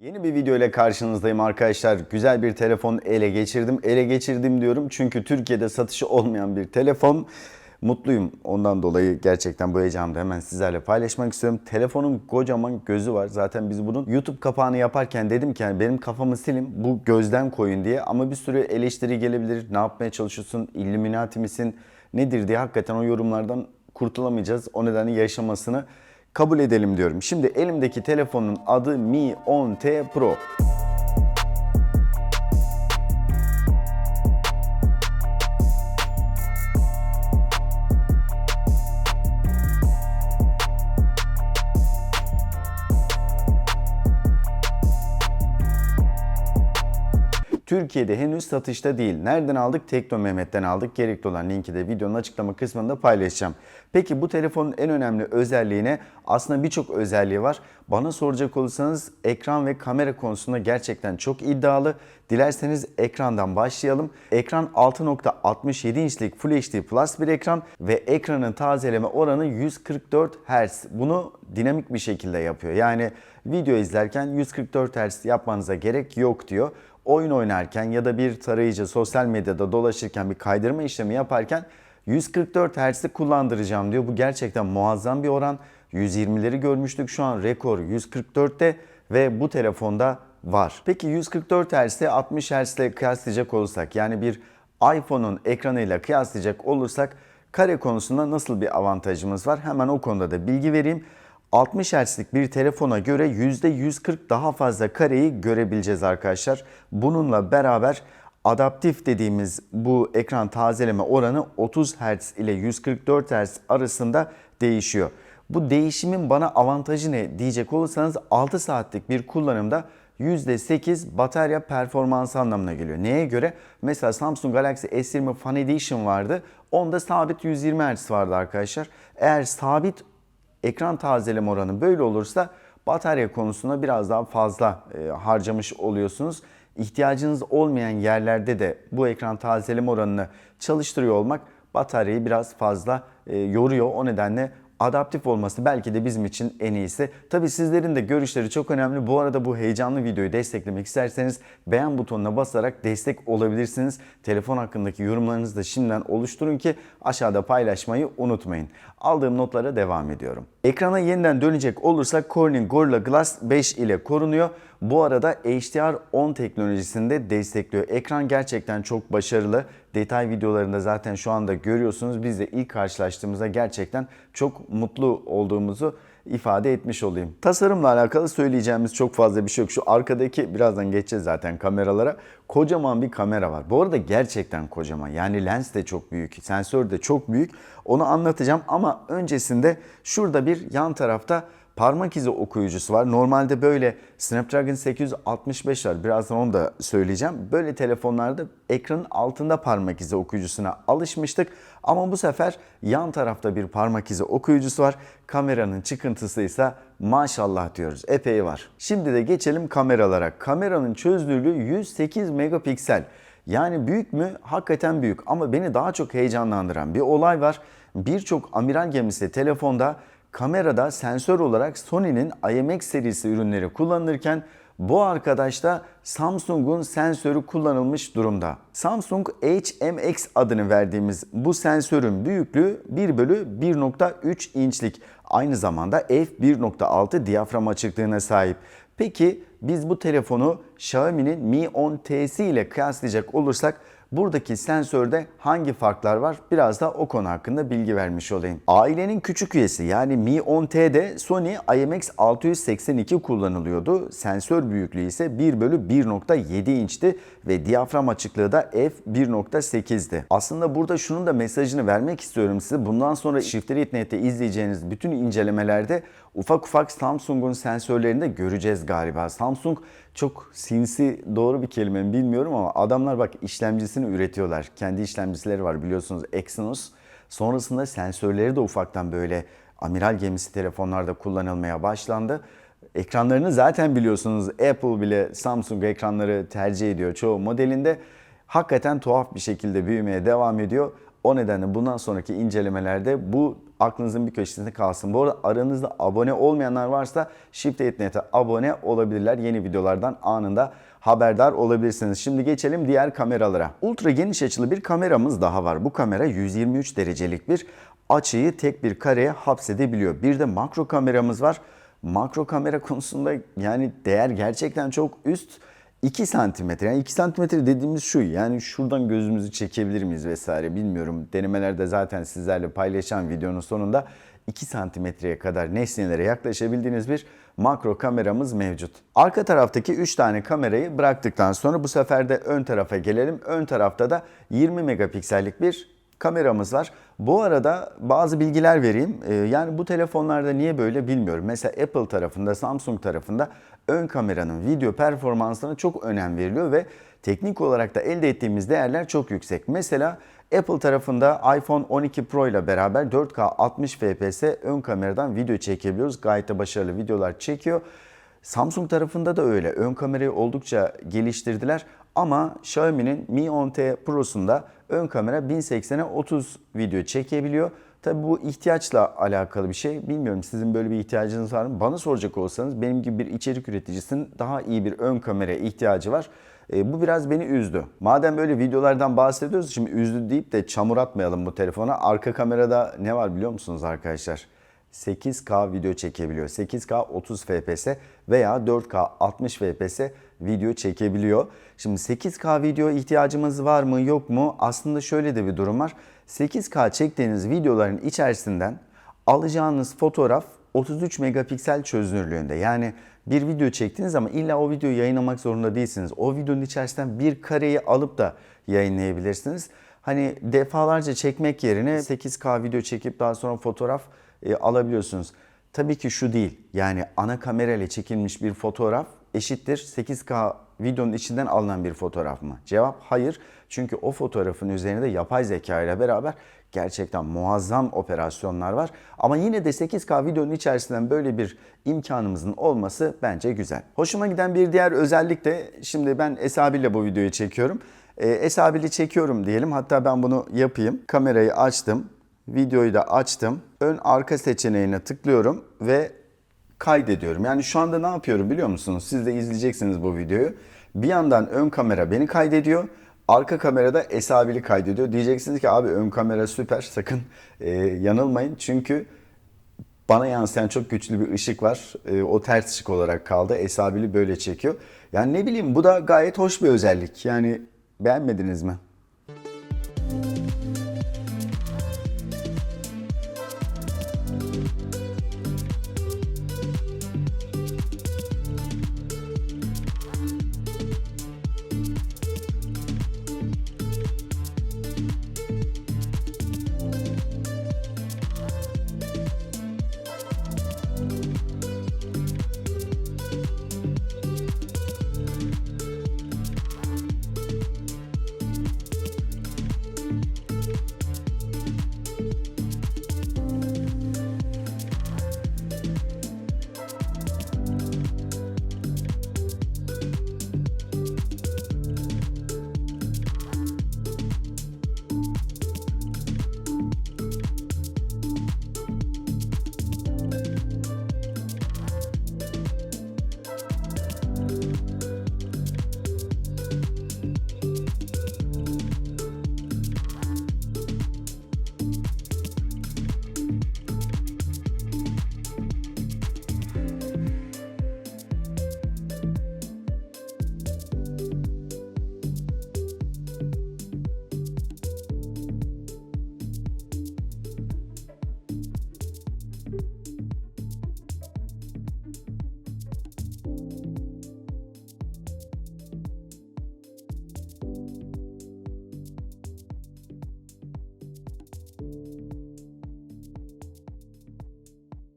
Yeni bir video ile karşınızdayım arkadaşlar. Güzel bir telefon ele geçirdim. Ele geçirdim diyorum çünkü Türkiye'de satışı olmayan bir telefon. Mutluyum. Ondan dolayı gerçekten bu heyecanımı da hemen sizlerle paylaşmak istiyorum. Telefonun kocaman gözü var. Zaten biz bunun YouTube kapağını yaparken dedim ki yani benim kafamı silin bu gözden koyun diye. Ama bir sürü eleştiri gelebilir. Ne yapmaya çalışıyorsun? Illuminati misin? Nedir diye hakikaten o yorumlardan kurtulamayacağız. O nedenle yaşamasını kabul edelim diyorum. Şimdi elimdeki telefonun adı Mi 10T Pro. Türkiye'de henüz satışta değil. Nereden aldık? Tekno Mehmet'ten aldık. Gerekli olan linki de videonun açıklama kısmında paylaşacağım. Peki bu telefonun en önemli özelliğine aslında birçok özelliği var. Bana soracak olursanız ekran ve kamera konusunda gerçekten çok iddialı. Dilerseniz ekrandan başlayalım. Ekran 6.67 inçlik Full HD Plus bir ekran ve ekranın tazeleme oranı 144 Hz. Bunu dinamik bir şekilde yapıyor. Yani video izlerken 144 Hz yapmanıza gerek yok diyor oyun oynarken ya da bir tarayıcı sosyal medyada dolaşırken bir kaydırma işlemi yaparken 144 Hz'i kullandıracağım diyor. Bu gerçekten muazzam bir oran. 120'leri görmüştük şu an rekor 144'te ve bu telefonda var. Peki 144 Hz'le 60 Hz ile kıyaslayacak olursak yani bir iPhone'un ekranıyla kıyaslayacak olursak kare konusunda nasıl bir avantajımız var? Hemen o konuda da bilgi vereyim. 60 Hz'lik bir telefona göre %140 daha fazla kareyi görebileceğiz arkadaşlar. Bununla beraber adaptif dediğimiz bu ekran tazeleme oranı 30 Hz ile 144 Hz arasında değişiyor. Bu değişimin bana avantajı ne diyecek olursanız 6 saatlik bir kullanımda %8 batarya performansı anlamına geliyor. Neye göre? Mesela Samsung Galaxy S20 Fan Edition vardı. Onda sabit 120 Hz vardı arkadaşlar. Eğer sabit ekran tazeleme oranı böyle olursa batarya konusunda biraz daha fazla e, harcamış oluyorsunuz. İhtiyacınız olmayan yerlerde de bu ekran tazeleme oranını çalıştırıyor olmak bataryayı biraz fazla e, yoruyor. O nedenle adaptif olması belki de bizim için en iyisi. Tabi sizlerin de görüşleri çok önemli. Bu arada bu heyecanlı videoyu desteklemek isterseniz beğen butonuna basarak destek olabilirsiniz. Telefon hakkındaki yorumlarınızı da şimdiden oluşturun ki aşağıda paylaşmayı unutmayın. Aldığım notlara devam ediyorum. Ekrana yeniden dönecek olursak Corning Gorilla Glass 5 ile korunuyor. Bu arada HDR10 teknolojisinde destekliyor. Ekran gerçekten çok başarılı. Detay videolarında zaten şu anda görüyorsunuz. Biz de ilk karşılaştığımızda gerçekten çok mutlu olduğumuzu ifade etmiş olayım. Tasarımla alakalı söyleyeceğimiz çok fazla bir şey yok. Şu arkadaki birazdan geçeceğiz zaten kameralara. Kocaman bir kamera var. Bu arada gerçekten kocaman. Yani lens de çok büyük, sensör de çok büyük. Onu anlatacağım ama öncesinde şurada bir yan tarafta parmak izi okuyucusu var. Normalde böyle Snapdragon 865 var. Birazdan onu da söyleyeceğim. Böyle telefonlarda ekranın altında parmak izi okuyucusuna alışmıştık. Ama bu sefer yan tarafta bir parmak izi okuyucusu var. Kameranın çıkıntısı ise maşallah diyoruz. Epey var. Şimdi de geçelim kameralara. Kameranın çözünürlüğü 108 megapiksel. Yani büyük mü? Hakikaten büyük ama beni daha çok heyecanlandıran bir olay var. Birçok amiral gemisi telefonda kamerada sensör olarak Sony'nin IMX serisi ürünleri kullanılırken bu arkadaşta Samsung'un sensörü kullanılmış durumda. Samsung HMX adını verdiğimiz bu sensörün büyüklüğü 1 bölü 1.3 inçlik. Aynı zamanda f1.6 diyafram açıklığına sahip. Peki biz bu telefonu Xiaomi'nin Mi 10T'si ile kıyaslayacak olursak buradaki sensörde hangi farklar var? Biraz da o konu hakkında bilgi vermiş olayım. Ailenin küçük üyesi yani Mi 10T'de Sony IMX682 kullanılıyordu. Sensör büyüklüğü ise 1 bölü 1.7 inçti ve diyafram açıklığı da f1.8'di. Aslında burada şunun da mesajını vermek istiyorum size. Bundan sonra Shifteri.net'te izleyeceğiniz bütün incelemelerde ufak ufak Samsung'un sensörlerini de göreceğiz galiba. Samsung çok sinsi doğru bir kelime mi bilmiyorum ama adamlar bak işlemcisini üretiyorlar. Kendi işlemcileri var biliyorsunuz Exynos. Sonrasında sensörleri de ufaktan böyle amiral gemisi telefonlarda kullanılmaya başlandı. Ekranlarını zaten biliyorsunuz Apple bile Samsung ekranları tercih ediyor çoğu modelinde. Hakikaten tuhaf bir şekilde büyümeye devam ediyor. O nedenle bundan sonraki incelemelerde bu aklınızın bir köşesinde kalsın. Bu arada aranızda abone olmayanlar varsa Shift Net'e abone olabilirler. Yeni videolardan anında haberdar olabilirsiniz. Şimdi geçelim diğer kameralara. Ultra geniş açılı bir kameramız daha var. Bu kamera 123 derecelik bir açıyı tek bir kareye hapsedebiliyor. Bir de makro kameramız var. Makro kamera konusunda yani değer gerçekten çok üst. 2 santimetre yani 2 santimetre dediğimiz şu yani şuradan gözümüzü çekebilir miyiz vesaire bilmiyorum. Denemelerde zaten sizlerle paylaşan videonun sonunda 2 santimetreye kadar nesnelere yaklaşabildiğiniz bir makro kameramız mevcut. Arka taraftaki 3 tane kamerayı bıraktıktan sonra bu sefer de ön tarafa gelelim. Ön tarafta da 20 megapiksellik bir kameramız var. Bu arada bazı bilgiler vereyim. Ee, yani bu telefonlarda niye böyle bilmiyorum. Mesela Apple tarafında, Samsung tarafında ön kameranın video performansına çok önem veriliyor ve teknik olarak da elde ettiğimiz değerler çok yüksek. Mesela Apple tarafında iPhone 12 Pro ile beraber 4K 60 fps ön kameradan video çekebiliyoruz. Gayet de başarılı videolar çekiyor. Samsung tarafında da öyle. Ön kamerayı oldukça geliştirdiler. Ama Xiaomi'nin Mi 10T Pro'sunda ön kamera 1080'e 30 video çekebiliyor. Tabi bu ihtiyaçla alakalı bir şey. Bilmiyorum sizin böyle bir ihtiyacınız var mı? Bana soracak olsanız benim gibi bir içerik üreticisinin daha iyi bir ön kameraya ihtiyacı var. E, bu biraz beni üzdü. Madem böyle videolardan bahsediyoruz şimdi üzdü deyip de çamur atmayalım bu telefona. Arka kamerada ne var biliyor musunuz arkadaşlar? 8K video çekebiliyor. 8K 30 fps veya 4K 60 fps video çekebiliyor. Şimdi 8K video ihtiyacımız var mı yok mu? Aslında şöyle de bir durum var. 8K çektiğiniz videoların içerisinden alacağınız fotoğraf 33 megapiksel çözünürlüğünde. Yani bir video çektiniz ama illa o videoyu yayınlamak zorunda değilsiniz. O videonun içerisinden bir kareyi alıp da yayınlayabilirsiniz. Hani defalarca çekmek yerine 8K video çekip daha sonra fotoğraf e, alabiliyorsunuz. Tabii ki şu değil. Yani ana kamerayla çekilmiş bir fotoğraf eşittir 8K videonun içinden alınan bir fotoğraf mı? Cevap hayır. Çünkü o fotoğrafın üzerinde yapay zeka ile beraber gerçekten muazzam operasyonlar var. Ama yine de 8K videonun içerisinden böyle bir imkanımızın olması bence güzel. Hoşuma giden bir diğer özellik de şimdi ben Esabi ile bu videoyu çekiyorum. E, Esabi'li çekiyorum diyelim. Hatta ben bunu yapayım. Kamerayı açtım. Videoyu da açtım. Ön arka seçeneğine tıklıyorum ve kaydediyorum. Yani şu anda ne yapıyorum biliyor musunuz? Siz de izleyeceksiniz bu videoyu. Bir yandan ön kamera beni kaydediyor. Arka kamerada esabili kaydediyor. Diyeceksiniz ki abi ön kamera süper sakın e, yanılmayın. Çünkü bana yansıyan çok güçlü bir ışık var. E, o ters ışık olarak kaldı. Esabili böyle çekiyor. Yani ne bileyim bu da gayet hoş bir özellik. Yani beğenmediniz mi?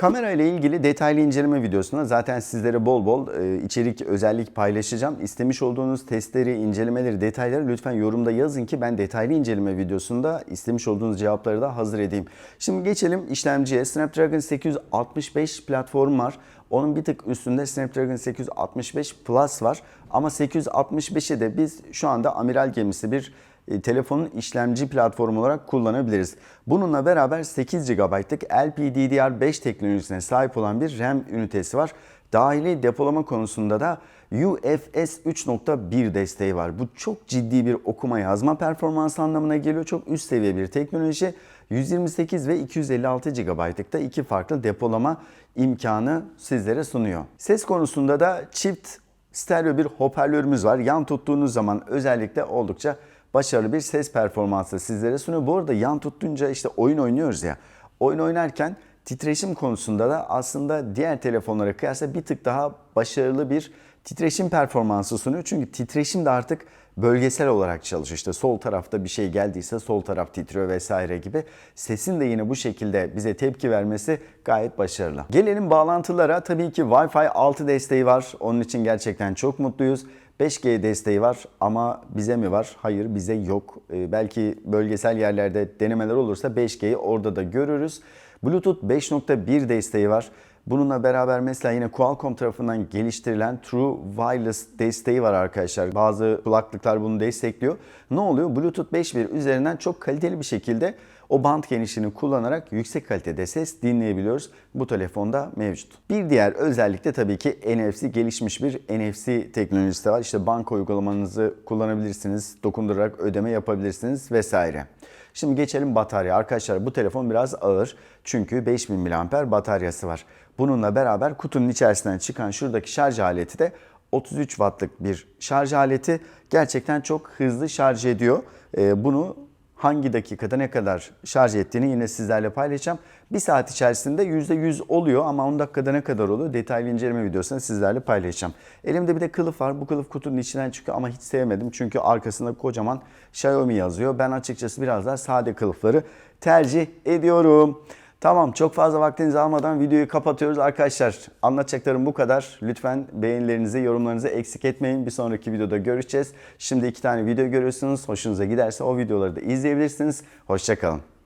Kamera ile ilgili detaylı inceleme videosunda zaten sizlere bol bol e, içerik özellik paylaşacağım. İstemiş olduğunuz testleri, incelemeleri, detayları lütfen yorumda yazın ki ben detaylı inceleme videosunda istemiş olduğunuz cevapları da hazır edeyim. Şimdi geçelim işlemciye. Snapdragon 865 platform var. Onun bir tık üstünde Snapdragon 865 Plus var. Ama 865'e de biz şu anda amiral gemisi bir e, telefonun işlemci platformu olarak kullanabiliriz. Bununla beraber 8 GB'lık LPDDR5 teknolojisine sahip olan bir RAM ünitesi var. Dahili depolama konusunda da UFS 3.1 desteği var. Bu çok ciddi bir okuma yazma performansı anlamına geliyor. Çok üst seviye bir teknoloji. 128 ve 256 GB'lıkta iki farklı depolama imkanı sizlere sunuyor. Ses konusunda da çift stereo bir hoparlörümüz var. Yan tuttuğunuz zaman özellikle oldukça başarılı bir ses performansı sizlere sunuyor. Bu arada yan tuttunca işte oyun oynuyoruz ya. Oyun oynarken titreşim konusunda da aslında diğer telefonlara kıyasla bir tık daha başarılı bir titreşim performansı sunuyor. Çünkü titreşim de artık bölgesel olarak çalışıyor. İşte sol tarafta bir şey geldiyse sol taraf titriyor vesaire gibi. Sesin de yine bu şekilde bize tepki vermesi gayet başarılı. Gelelim bağlantılara. Tabii ki Wi-Fi 6 desteği var. Onun için gerçekten çok mutluyuz. 5G desteği var ama bize mi var? Hayır bize yok. Ee, belki bölgesel yerlerde denemeler olursa 5G'yi orada da görürüz. Bluetooth 5.1 desteği var. Bununla beraber mesela yine Qualcomm tarafından geliştirilen True Wireless desteği var arkadaşlar. Bazı kulaklıklar bunu destekliyor. Ne oluyor? Bluetooth 5.1 üzerinden çok kaliteli bir şekilde o band genişliğini kullanarak yüksek kalitede ses dinleyebiliyoruz. Bu telefonda mevcut. Bir diğer özellik de tabii ki NFC gelişmiş bir NFC teknolojisi var. İşte banka uygulamanızı kullanabilirsiniz, dokundurarak ödeme yapabilirsiniz vesaire. Şimdi geçelim batarya. Arkadaşlar bu telefon biraz ağır çünkü 5000 mAh bataryası var. Bununla beraber kutunun içerisinden çıkan şuradaki şarj aleti de 33 wattlık bir şarj aleti. Gerçekten çok hızlı şarj ediyor. Ee, bunu hangi dakikada ne kadar şarj ettiğini yine sizlerle paylaşacağım. Bir saat içerisinde %100 oluyor ama 10 dakikada ne kadar oluyor detaylı inceleme videosunu sizlerle paylaşacağım. Elimde bir de kılıf var. Bu kılıf kutunun içinden çıkıyor ama hiç sevmedim. Çünkü arkasında kocaman Xiaomi yazıyor. Ben açıkçası biraz daha sade kılıfları tercih ediyorum. Tamam çok fazla vaktinizi almadan videoyu kapatıyoruz arkadaşlar. Anlatacaklarım bu kadar. Lütfen beğenilerinizi, yorumlarınızı eksik etmeyin. Bir sonraki videoda görüşeceğiz. Şimdi iki tane video görüyorsunuz. Hoşunuza giderse o videoları da izleyebilirsiniz. Hoşçakalın.